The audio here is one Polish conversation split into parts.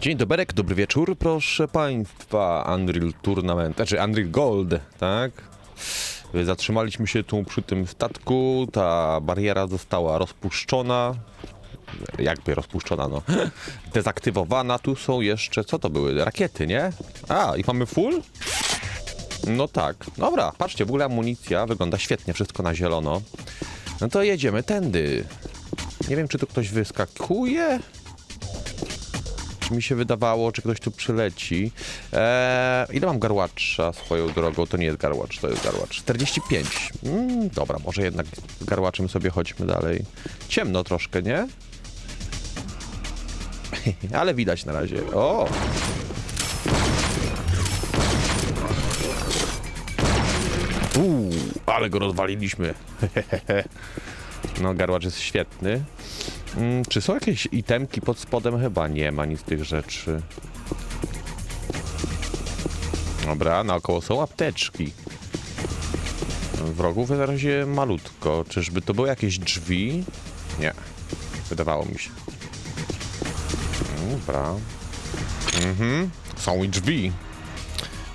Dzień dobry, dobry wieczór, proszę Państwa. Unreal Tournament, znaczy Unreal Gold, tak? Zatrzymaliśmy się tu przy tym statku, ta bariera została rozpuszczona. Jakby rozpuszczona, no. Dezaktywowana. Tu są jeszcze, co to były? Rakiety, nie? A, i mamy full? No tak. Dobra, patrzcie, w ogóle amunicja wygląda świetnie, wszystko na zielono. No to jedziemy tędy. Nie wiem, czy tu ktoś wyskakuje. Mi się wydawało, czy ktoś tu przyleci. Eee, ile mam garłacza swoją drogą? To nie jest garłacz, to jest garłacz. 45. Mm, dobra, może jednak garłaczem sobie chodźmy dalej. Ciemno troszkę, nie? Ale widać na razie. O! Uuu, ale go rozwaliliśmy. No, garłacz jest świetny. Mm, czy są jakieś itemki pod spodem? Chyba nie ma nic z tych rzeczy. Dobra, naokoło są apteczki. Wrogów na razie malutko. Czyżby to były jakieś drzwi? Nie. Wydawało mi się. Dobra. Mhm. Są i drzwi.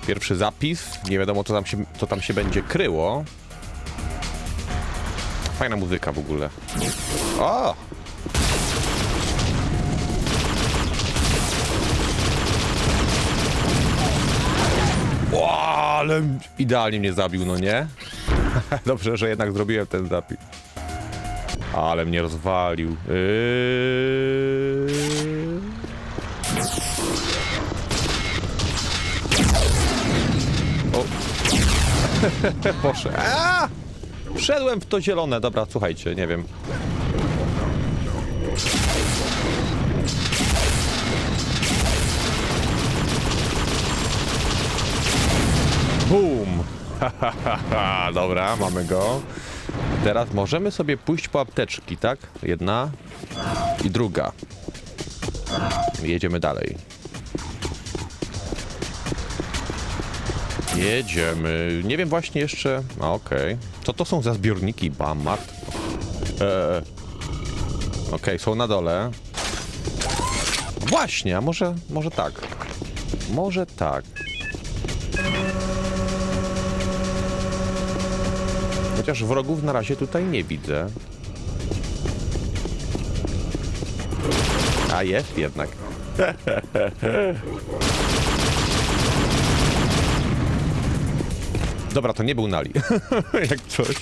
Pierwszy zapis. Nie wiadomo, co tam się, co tam się będzie kryło. Fajna muzyka w ogóle. O! O, ale idealnie mnie zabił, no nie? Dobrze, że jednak zrobiłem ten zapis. Ale mnie rozwalił. Yy... O. Poszedł. A! Wszedłem w to zielone. Dobra, słuchajcie, nie wiem. Boom! Dobra, mamy go. Teraz możemy sobie pójść po apteczki, tak? Jedna i druga. Jedziemy dalej. Jedziemy. Nie wiem właśnie jeszcze... A, okej. Co to są za zbiorniki? Bam, mat. Eee. Okej, są na dole. Właśnie, a może, może tak. Może tak. Chociaż wrogów na razie tutaj nie widzę. A jest jednak. Dobra, to nie był Nali. Jak coś.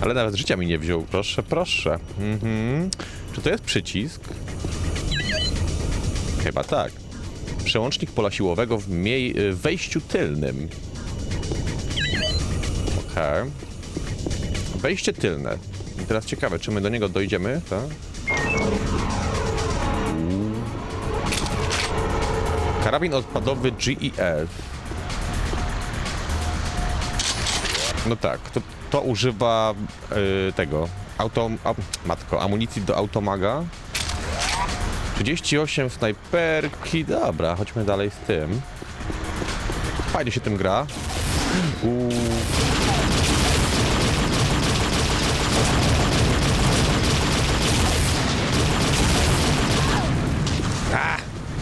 Ale nawet życia mi nie wziął. Proszę, proszę. Mhm. Czy to jest przycisk? Chyba tak. Przełącznik pola siłowego w wejściu tylnym. Okej. Wejście tylne. I teraz ciekawe, czy my do niego dojdziemy, tak? Karabin odpadowy GEF. No tak, to, to używa y, tego, auto, a, matko, amunicji do automaga. 38 snajperki, dobra, chodźmy dalej z tym. Fajnie się tym gra. Uuu.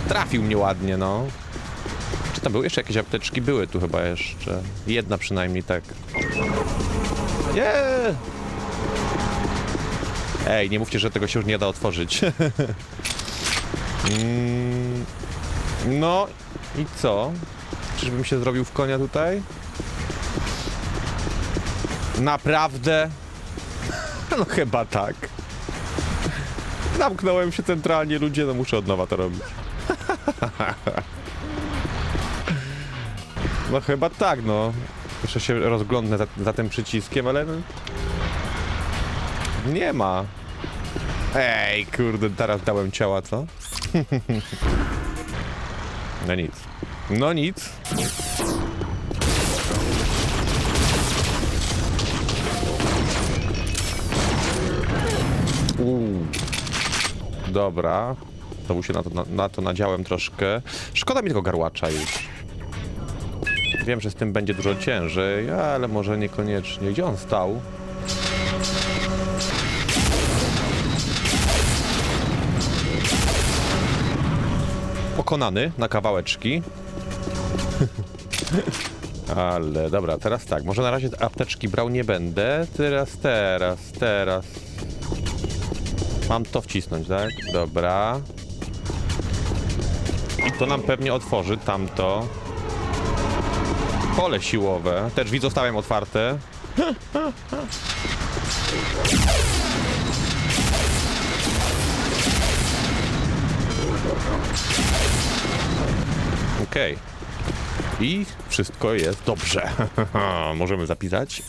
Trafił mnie ładnie, no. Czy tam były jeszcze jakieś apteczki? Były tu chyba jeszcze. Jedna przynajmniej, tak. Nie! Ej, nie mówcie, że tego się już nie da otworzyć. Mm, no i co? Czyżbym się zrobił w konia tutaj? Naprawdę? No chyba tak. Zamknąłem się centralnie, ludzie, no muszę od nowa to robić. No chyba tak, no. Muszę się rozglądnę za, za tym przyciskiem, ale... no, Nie ma. Ej, kurde, teraz dałem ciała, co? No nic. No nic. Uuu. Dobra. To się na to, na, na to nadziałem troszkę. Szkoda mi tego garłacza już. Wiem, że z tym będzie dużo ciężej, ale może niekoniecznie. Gdzie on stał? pokonany na kawałeczki. Ale dobra, teraz tak, może na razie apteczki brał nie będę. Teraz, teraz, teraz. Mam to wcisnąć, tak? Dobra. I to nam pewnie otworzy tamto. Pole siłowe. Te drzwi zostawiam otwarte. Okej. I wszystko jest dobrze. Możemy zapisać.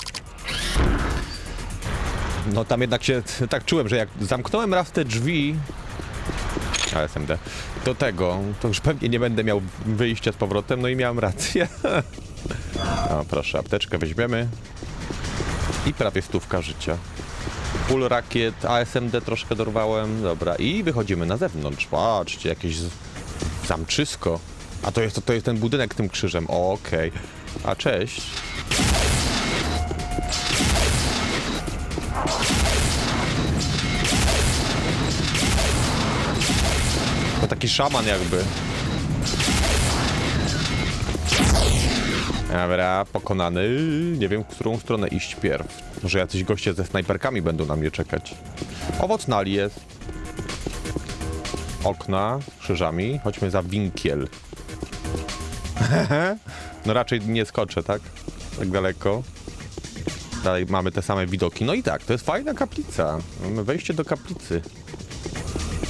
No tam jednak się tak czułem, że jak zamknąłem raz te drzwi ASMD do tego, to już pewnie nie będę miał wyjścia z powrotem, no i miałem rację. O, proszę, apteczkę weźmiemy. I prawie stówka życia. Full rakiet, ASMD troszkę dorwałem, dobra. I wychodzimy na zewnątrz. Patrzcie, jakieś zamczysko. A to jest, to jest ten budynek tym krzyżem. Okej. A cześć. To taki szaman jakby. Dobra, pokonany. Nie wiem, w którą stronę iść pierw. Może jacyś goście ze snajperkami będą na mnie czekać. Owoc nali jest. Okna z krzyżami. Chodźmy za winkiel. no raczej nie skoczę, tak? Tak daleko. Dalej mamy te same widoki. No i tak, to jest fajna kaplica. Mamy wejście do kaplicy.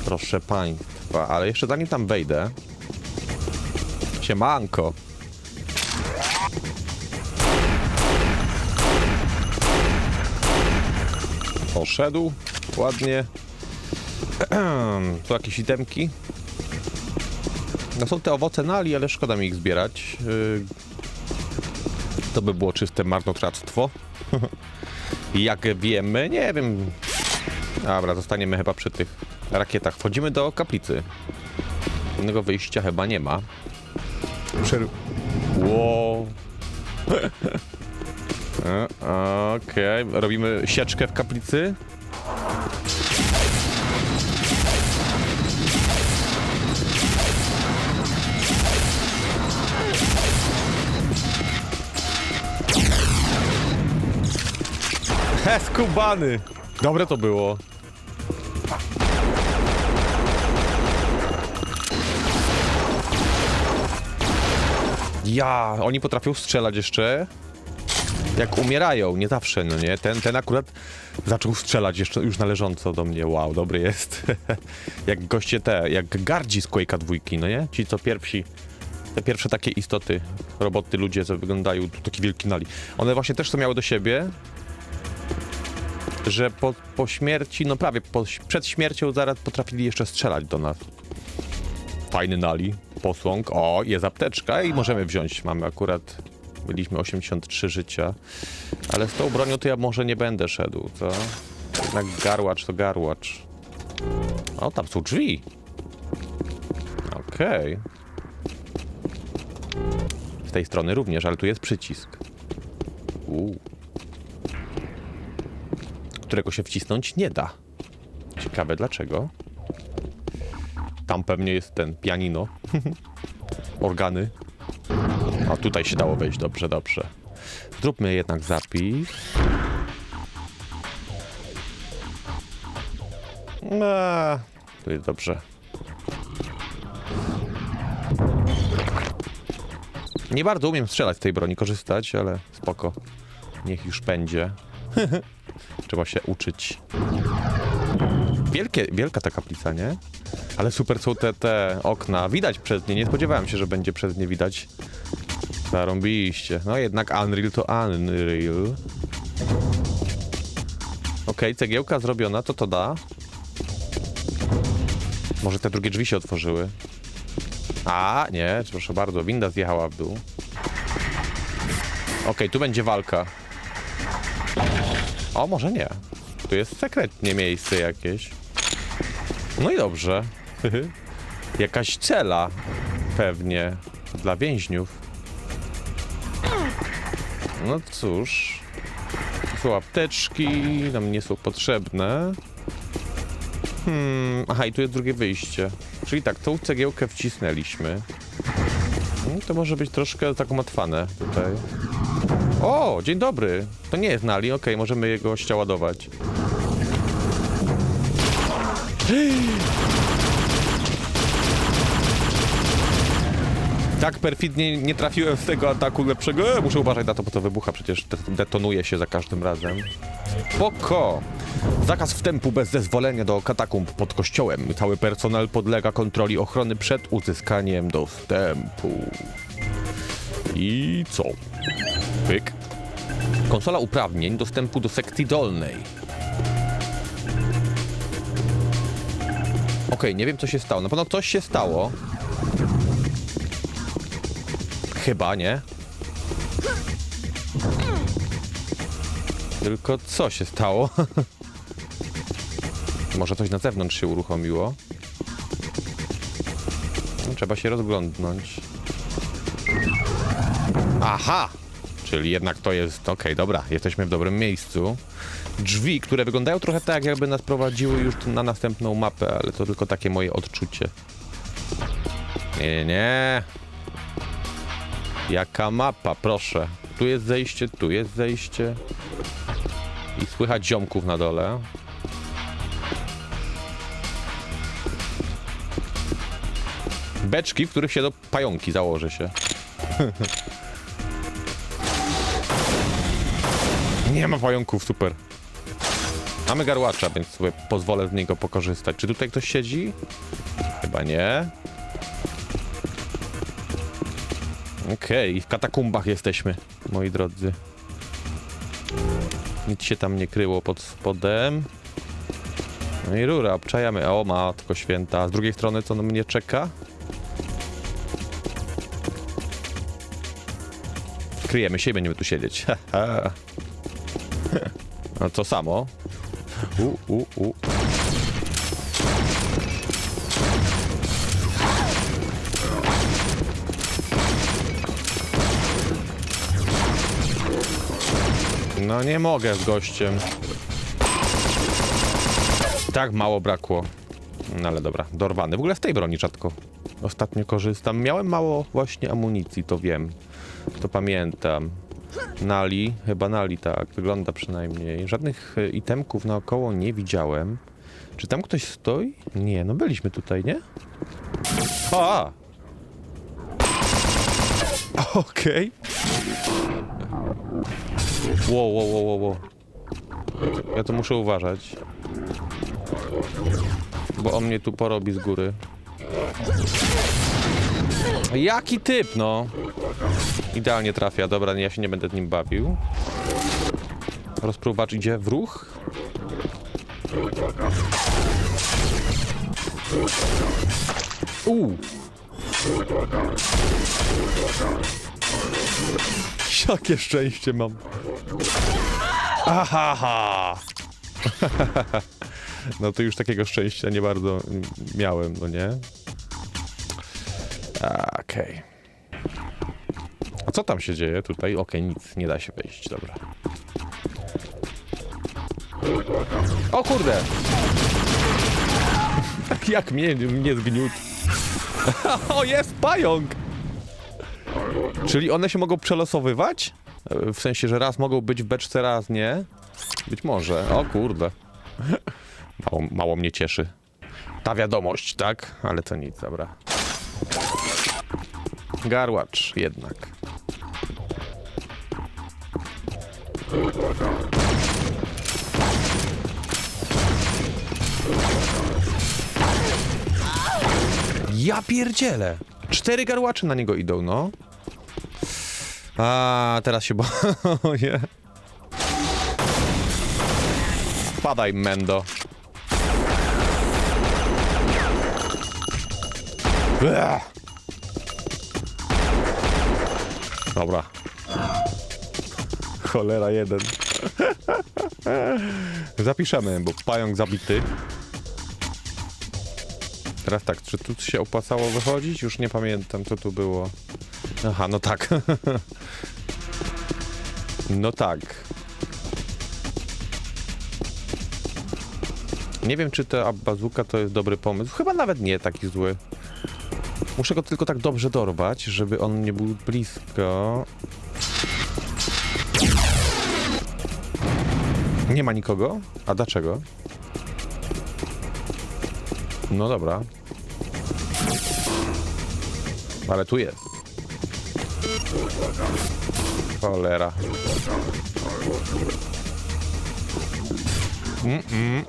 Proszę państwa, ale jeszcze zanim tam wejdę... Siemanko. Poszedł. Ładnie. Tu jakieś itemki. No są te owoce nali, ale szkoda mi ich zbierać. Yy, To by było czyste marnotrawstwo. Jak wiemy, nie wiem. Dobra, zostaniemy chyba przy tych rakietach. Wchodzimy do kaplicy. Innego wyjścia chyba nie ma. Przer... Wow. E, Okej, robimy sieczkę w kaplicy. He, skubany! Dobre to było. Ja, oni potrafią strzelać jeszcze. Jak umierają, nie zawsze, no nie? Ten, ten akurat zaczął strzelać jeszcze już należąco do mnie. Wow, dobry jest. jak goście te, jak gardzi z Quake'a dwójki, no nie? Ci co pierwsi, te pierwsze takie istoty, roboty, ludzie, co wyglądają, tu taki wielki nali. One właśnie też to miały do siebie, że po, po śmierci, no prawie po, przed śmiercią zaraz potrafili jeszcze strzelać do nas. Fajny nali, posłąg. O, jest apteczka i możemy wziąć. Mamy akurat, byliśmy 83 życia. Ale z tą bronią to ja może nie będę szedł, co? Jednak garłacz to garłacz. O, tam są drzwi. Okej. Z tej strony również, ale tu jest przycisk. Uuu. Którego się wcisnąć nie da. Ciekawe dlaczego. Tam pewnie jest ten pianino. Organy. A tutaj się dało wejść. Dobrze, dobrze. Zróbmy jednak zapis. A, tu jest dobrze. Nie bardzo umiem strzelać z tej broni, korzystać, ale spoko. Niech już będzie. Trzeba się uczyć. Wielkie, wielka ta kaplica, nie? Ale super są te, te okna. Widać przez nie. Nie spodziewałem się, że będzie przez nie widać. Zarąbiście. No jednak Unreal to Unreal. Okej, cegiełka zrobiona, to to da. Może te drugie drzwi się otworzyły. A, nie, proszę bardzo, winda zjechała w dół. Okej, tu będzie walka. O, może nie. Tu jest sekretnie miejsce jakieś. No i dobrze. Jakaś cela pewnie dla więźniów. No cóż. Tu apteczki, nam nie są potrzebne. Hmm, aha, i tu jest drugie wyjście. Czyli tak, tą cegiełkę wcisnęliśmy. Hmm, to może być troszkę tak umatwane tutaj. O, dzień dobry. To nie jest Nali, okej, możemy jego ściaładować. Tak perfidnie nie trafiłem z tego ataku lepszego. E, muszę uważać na to, bo to wybucha, przecież de- detonuje się za każdym razem. Poko! Zakaz wstępu bez zezwolenia do katakumb pod kościołem. Cały personel podlega kontroli ochrony przed uzyskaniem dostępu. I co? Pyk. Konsola uprawnień dostępu do sekcji dolnej. Okej, nie wiem co się stało. Na pewno coś się stało. Chyba, nie? Tylko co się stało? Może coś na zewnątrz się uruchomiło? No, trzeba się rozglądnąć. Aha! Czyli jednak to jest... Okej, dobra, jesteśmy w dobrym miejscu. Drzwi, które wyglądają trochę tak, jakby nas prowadziły już na następną mapę, ale to tylko takie moje odczucie. Nie, nie. Jaka mapa, proszę. Tu jest zejście, tu jest zejście. I słychać ziomków na dole. Beczki, w których siedzą pająki, założę się. Nie ma pająków, super. Mamy garłacza, więc sobie pozwolę z niego pokorzystać. Czy tutaj ktoś siedzi? Chyba nie. Okej, w katakumbach jesteśmy, moi drodzy. Nic się tam nie kryło pod spodem. No i rura, obczajamy. O, matko święta. Z drugiej strony, co mnie czeka? Kryjemy się i będziemy tu siedzieć. To samo. U, u, u. No nie mogę z gościem. Tak mało brakło. No ale dobra, dorwany. W ogóle z tej broni rzadko ostatnio korzystam. Miałem mało właśnie amunicji, to wiem. To pamiętam. Nali, chyba Nali tak, wygląda przynajmniej. Żadnych e, itemków naokoło nie widziałem. Czy tam ktoś stoi? Nie, no byliśmy tutaj, nie? A! Okej. Wow, wow, wow, wow, wow. Ja to muszę uważać. Bo on mnie tu porobi z góry. Jaki typ, no? Idealnie trafia. Dobra, ja się nie będę nim bawił. Rozpruwacz idzie w ruch. Uuu. Jakie szczęście mam. Ahaha. No to już takiego szczęścia nie bardzo miałem, no nie? Okej. A co tam się dzieje tutaj? Okej, nic, nie da się wejść, dobra. O kurde! Jak mnie, mnie zgniótł. o, jest pająk! Czyli one się mogą przelosowywać? W sensie, że raz mogą być w beczce, raz nie? Być może. O kurde. Mało, mało mnie cieszy. Ta wiadomość, tak? Ale to nic, dobra. Garłacz jednak. Ja pierdzielę! Cztery garłacze na niego idą, no. A teraz się boję. Spadaj, Mendo. Dobra. Cholera jeden. Zapiszemy, bo pająk zabity. Teraz tak, czy tu się opłacało wychodzić? Już nie pamiętam, co tu było. Aha, no tak. no tak. Nie wiem, czy ta bazuka to jest dobry pomysł. Chyba nawet nie taki zły. Muszę go tylko tak dobrze dorwać, żeby on nie był blisko. Nie ma nikogo? A dlaczego? No dobra. Ale tu jest. Cholera. Mm-mm.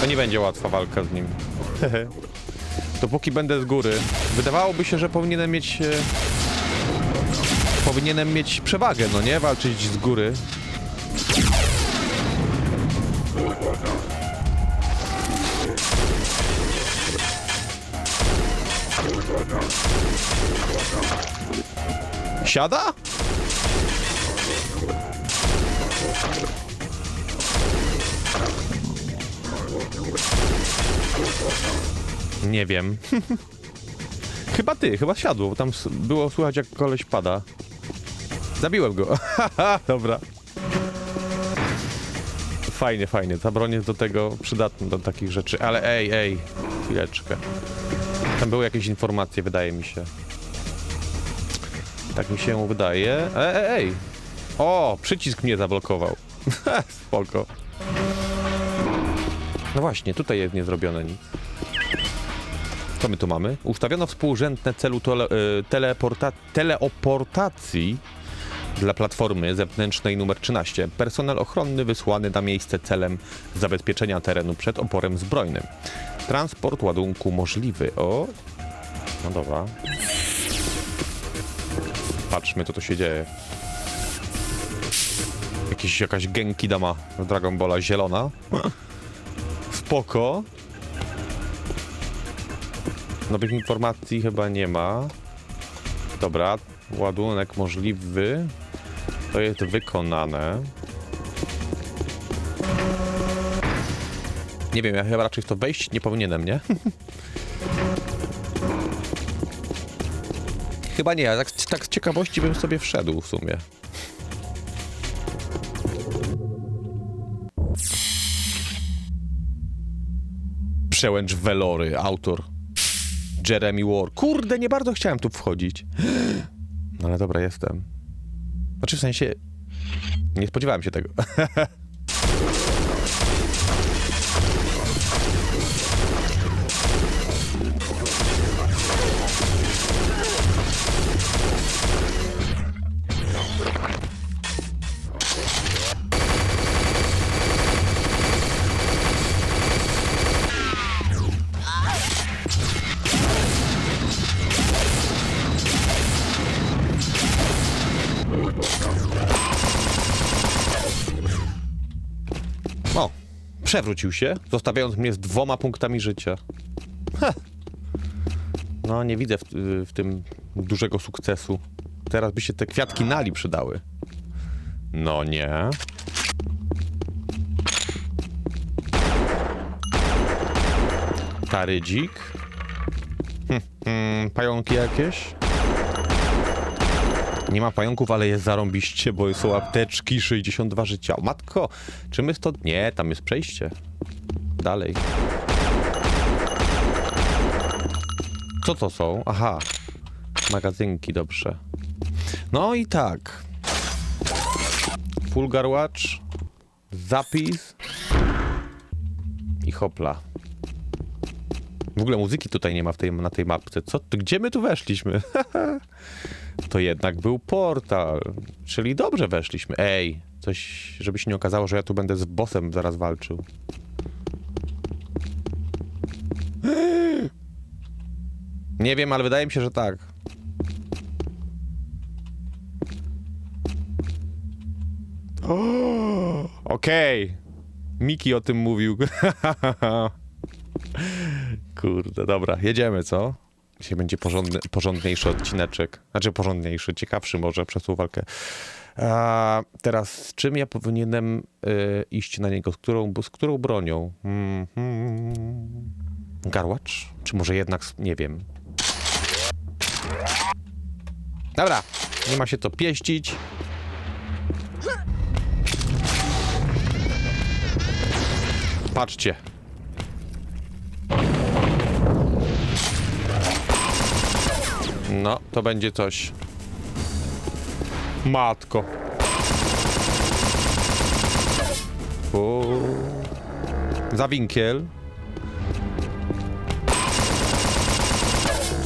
To nie będzie łatwa walka z nim. Dopóki będę z góry. Wydawałoby się, że powinienem mieć... e, Powinienem mieć przewagę, no nie? Walczyć z góry. Siada? Nie wiem. chyba ty, chyba siadło, bo tam było słychać jak koleś pada. Zabiłem go. Dobra. Fajnie, fajnie. Ta broń jest do tego przydatna, do takich rzeczy. Ale ej, ej, chwileczkę. Tam były jakieś informacje, wydaje mi się. Tak mi się wydaje. Ej, ej, ej. O, przycisk mnie zablokował. Spoko. No właśnie, tutaj jest niezrobione nic. Co my tu mamy? Ustawiono współrzędne celu tole, y, teleporta, teleoportacji dla platformy zewnętrznej numer 13. Personel ochronny wysłany na miejsce celem zabezpieczenia terenu przed oporem zbrojnym. Transport ładunku możliwy. O, no dobra. Patrzmy, co tu się dzieje. Jakiś, jakaś Genki Dama Dragon Balla zielona. Spoko. Nowych informacji chyba nie ma. Dobra, ładunek możliwy. To jest wykonane. Nie wiem, ja chyba raczej w to wejść nie powinienem, nie? chyba nie, tak, tak z ciekawości bym sobie wszedł w sumie. Przełęcz Velory, autor Jeremy War. Kurde, nie bardzo chciałem tu wchodzić. No ale dobra, jestem. Znaczy w sensie... Nie spodziewałem się tego. przewrócił się, zostawiając mnie z dwoma punktami życia. Heh. No, nie widzę w, w tym dużego sukcesu. Teraz by się te kwiatki nali przydały. No nie. Tarydzik. Hm, hm, pająki jakieś? Nie ma pająków, ale jest zarąbiście, bo są apteczki, 62 życia. Matko, czy my stąd... Nie, tam jest przejście. Dalej. Co to są? Aha. Magazynki, dobrze. No i tak. Fulgar Watch. Zapis. I hopla. W ogóle muzyki tutaj nie ma w tej, na tej mapce. Co? Gdzie my tu weszliśmy? to jednak był portal. Czyli dobrze weszliśmy. Ej, coś, żeby się nie okazało, że ja tu będę z bossem zaraz walczył. Nie wiem, ale wydaje mi się, że tak. Okej. Miki o tym mówił. Kurde, dobra, jedziemy, co? Dzisiaj będzie porządny, porządniejszy odcineczek. Znaczy porządniejszy, ciekawszy może przez tą walkę. A teraz z czym ja powinienem y, iść na niego? Z którą, z którą bronią? Mm, hmm. Garłacz? Czy może jednak, nie wiem. Dobra, Nie ma się co pieścić. Patrzcie. No, to będzie coś. Matko. O. Za winkiel.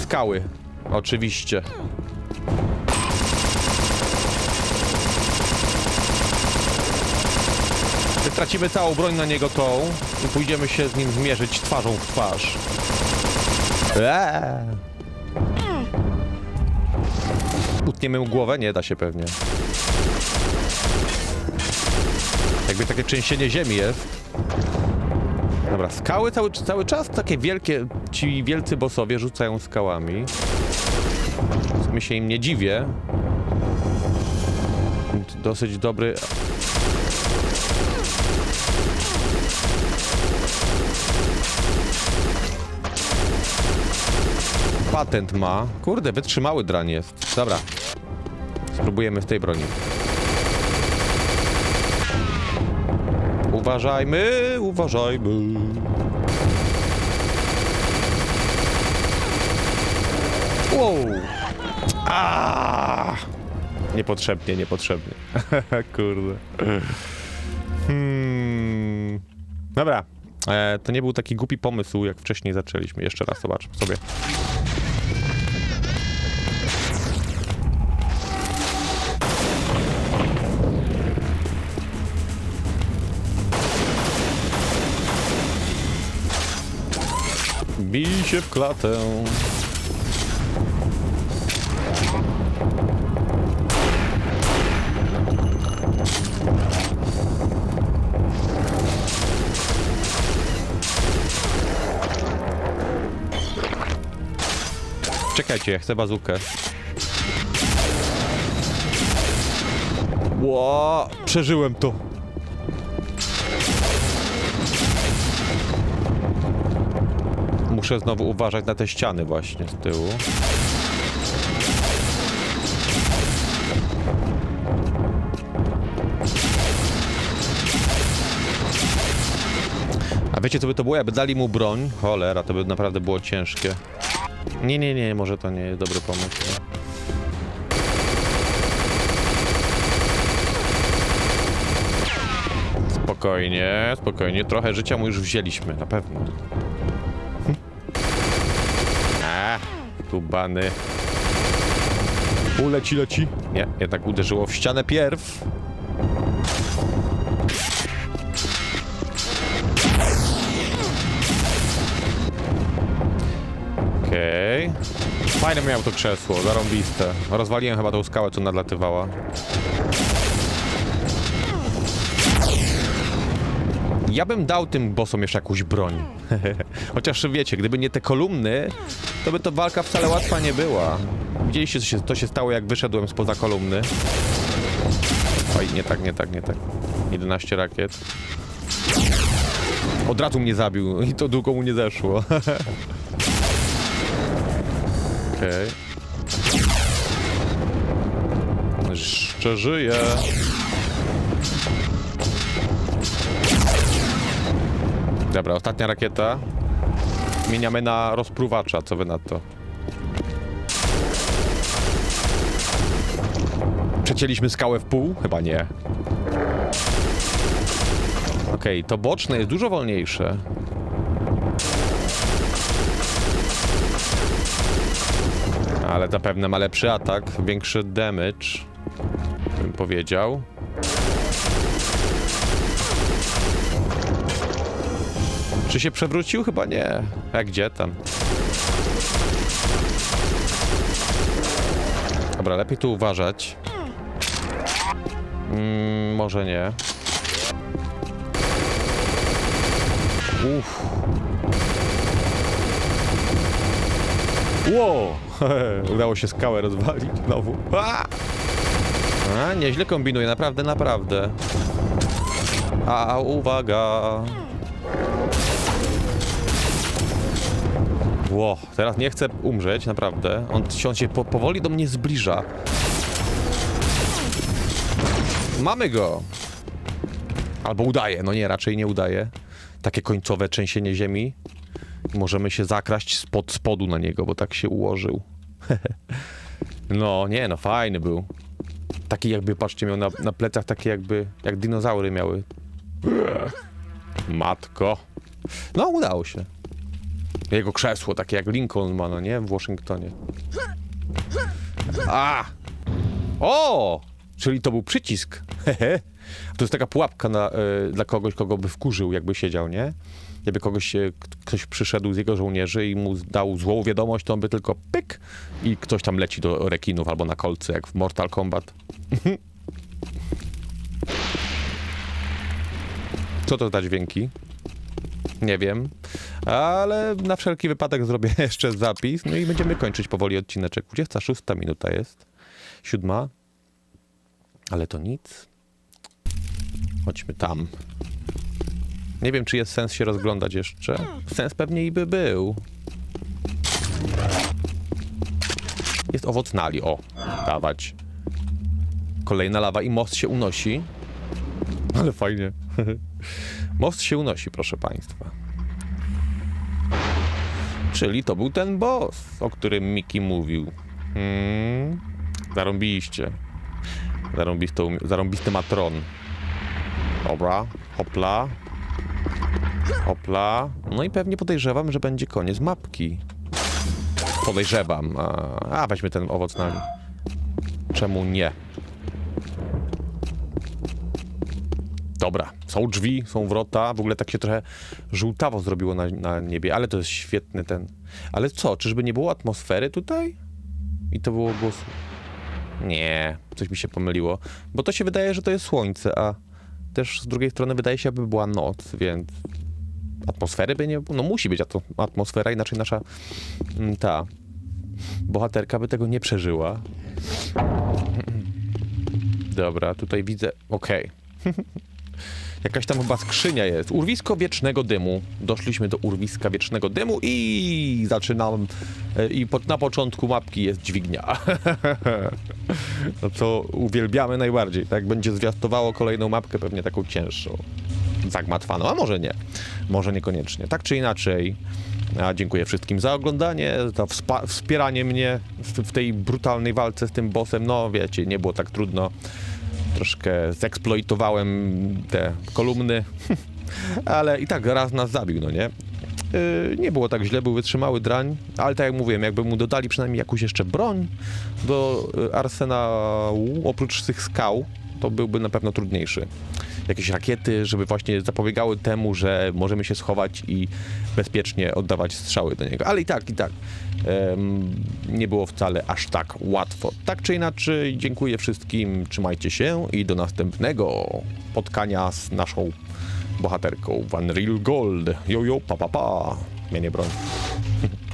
Skały. Oczywiście. Tracimy całą broń na niego tą i pójdziemy się z nim zmierzyć twarzą w twarz. Eee. Utniemy mu głowę? Nie da się pewnie. Jakby takie trzęsienie ziemi jest. Dobra, skały cały, cały czas takie wielkie, ci wielcy bossowie rzucają skałami. Sumie się im nie dziwię. Dosyć dobry patent ma. Kurde, wytrzymały drań jest. Dobra. Spróbujemy w tej broni. Uważajmy, uważajmy. Wow. Niepotrzebnie, niepotrzebnie. Kurde. Hmm. Dobra. E, to nie był taki głupi pomysł, jak wcześniej zaczęliśmy. Jeszcze raz zobaczmy sobie. Się w klatę. Czekajcie, ja chcę bazukę. Ło, przeżyłem to. Muszę znowu uważać na te ściany właśnie z tyłu. A wiecie co by to było? Jakby dali mu broń, cholera, to by naprawdę było ciężkie. Nie, nie, nie, może to nie jest dobry pomysł. Spokojnie, spokojnie. Trochę życia mu już wzięliśmy, na pewno. A, kubany. Uleci, leci. Nie, jednak uderzyło w ścianę pierw. Okej. Fajne miał to krzesło, zarąbiste. Rozwaliłem chyba tą skałę, co nadlatywała. Ja bym dał tym bossom jeszcze jakąś broń. Chociaż wiecie, gdyby nie te kolumny, to by to walka wcale łatwa nie była. Widzieliście, co się, to się stało, jak wyszedłem spoza kolumny. Oj, nie tak, nie tak, nie tak. 11 rakiet. Od razu mnie zabił i to długo mu nie zeszło. Okej. Jeszcze żyje. Dobra, ostatnia rakieta. Zmieniamy na rozpruwacza, co wy na to? Przecięliśmy skałę w pół? Chyba nie. Okej, to boczne jest dużo wolniejsze. Ale zapewne ma lepszy atak, większy damage, bym powiedział. Czy się przewrócił? Chyba nie. A gdzie tam? Dobra, lepiej tu uważać. Mm, może nie. Uff. Ło! Udało się skałę rozwalić znowu. A! A, nieźle kombinuje, naprawdę, naprawdę. A, uwaga! Ło, teraz nie chcę umrzeć, naprawdę. On, on się po, powoli do mnie zbliża. Mamy go! Albo udaje, no nie, raczej nie udaje. Takie końcowe trzęsienie ziemi. Możemy się zakraść spod spodu na niego, bo tak się ułożył. no, nie, no fajny był. Taki jakby, patrzcie, miał na, na plecach takie jakby, jak dinozaury miały. Matko. No, udało się. Jego krzesło, takie jak Lincoln ma, no nie? W Waszyngtonie. A! O! Czyli to był przycisk. Hehe. To jest taka pułapka na, y, dla kogoś, kogo by wkurzył, jakby siedział, nie? Jakby kogoś, k- ktoś przyszedł z jego żołnierzy i mu dał złą wiadomość, to on by tylko pyk i ktoś tam leci do rekinów albo na kolce, jak w Mortal Kombat. Co to za dźwięki? Nie wiem, ale na wszelki wypadek zrobię jeszcze zapis, no i będziemy kończyć powoli odcineczek. 26 minuta jest, siódma, ale to nic. Chodźmy tam. Nie wiem, czy jest sens się rozglądać jeszcze. Sens pewnie i by był. Jest owoc nali, o, dawać. Kolejna lawa i most się unosi. Ale fajnie. Most się unosi, proszę państwa. Czyli to był ten boss, o którym Miki mówił. Hmm, zarąbiście. Zarąbisty, zarąbisty matron. Dobra, hopla. Hopla. No i pewnie podejrzewam, że będzie koniec mapki. Podejrzewam. A, a weźmy ten owoc na Czemu nie? Dobra, są drzwi, są wrota, w ogóle tak się trochę żółtawo zrobiło na, na niebie, ale to jest świetny ten. Ale co, czyżby nie było atmosfery tutaj? I to było głos. Nie, coś mi się pomyliło, bo to się wydaje, że to jest słońce, a też z drugiej strony wydaje się, aby była noc, więc atmosfery by nie. No musi być atmo- atmosfera, inaczej nasza mm, ta bohaterka by tego nie przeżyła. Dobra, tutaj widzę. Okej. Jakaś tam chyba skrzynia jest. Urwisko wiecznego dymu. Doszliśmy do urwiska wiecznego dymu i zaczynam. e, I po, na początku mapki jest dźwignia. No co uwielbiamy najbardziej. Tak będzie zwiastowało kolejną mapkę, pewnie taką cięższą. Zagmatwaną, a może nie. Może niekoniecznie. Tak czy inaczej. A dziękuję wszystkim za oglądanie, za wspieranie mnie w, w tej brutalnej walce z tym bossem. No wiecie, nie było tak trudno troszkę zeksploitowałem te kolumny, ale i tak raz nas zabił, no nie? Yy, nie było tak źle, był wytrzymały drań, ale tak jak mówiłem, jakby mu dodali przynajmniej jakąś jeszcze broń do y, arsenału, oprócz tych skał, to byłby na pewno trudniejszy. Jakieś rakiety, żeby właśnie zapobiegały temu, że możemy się schować i bezpiecznie oddawać strzały do niego. Ale i tak, i tak nie było wcale aż tak łatwo. Tak czy inaczej, dziękuję wszystkim, trzymajcie się i do następnego spotkania z naszą bohaterką w Unreal Gold. Jo, jo, pa, pa, pa. Mienie broń.